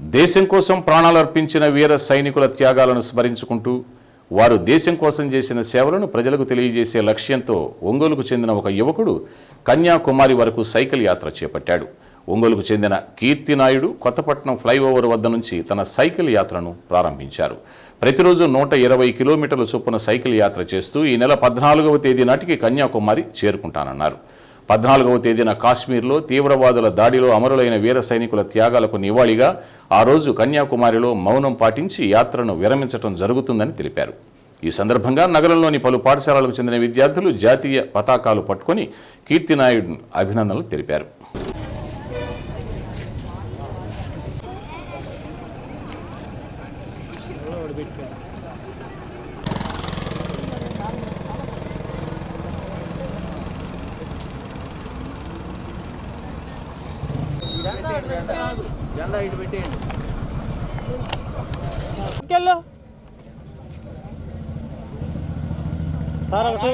దేశం కోసం ప్రాణాలు అర్పించిన వీర సైనికుల త్యాగాలను స్మరించుకుంటూ వారు దేశం కోసం చేసిన సేవలను ప్రజలకు తెలియజేసే లక్ష్యంతో ఒంగోలుకు చెందిన ఒక యువకుడు కన్యాకుమారి వరకు సైకిల్ యాత్ర చేపట్టాడు. ఒంగోలుకు చెందిన కీర్తినాయుడు కొత్తపట్నం ఫ్లైఓవర్ వద్ద నుంచి తన సైకిల్ యాత్రను ప్రారంభించారు. ప్రతిరోజు నూట ఇరవై కిలోమీటర్ల చొప్పున సైకిల్ యాత్ర చేస్తూ ఈ నెల పద్నాలుగవ తేదీ నాటికి కన్యాకుమారి చేరుకుంటానన్నారు. పద్నాలుగవ తేదీన కాశ్మీర్లో తీవ్రవాదుల దాడిలో అమరులైన వీర సైనికుల త్యాగాలకు నివాళిగా ఆ రోజు కన్యాకుమారిలో మౌనం పాటించి యాత్రను విరమించడం జరుగుతుందని తెలిపారు. ఈ సందర్భంగా నగరంలోని పలు పాఠశాలలకు చెందిన విద్యార్థులు జాతీయ పతాకాలు పట్టుకొని కీర్తినాయుడు అభినందనలు తెలిపారు. జెండా ఇటు పెట్టేయండి సార్ ఒకటి.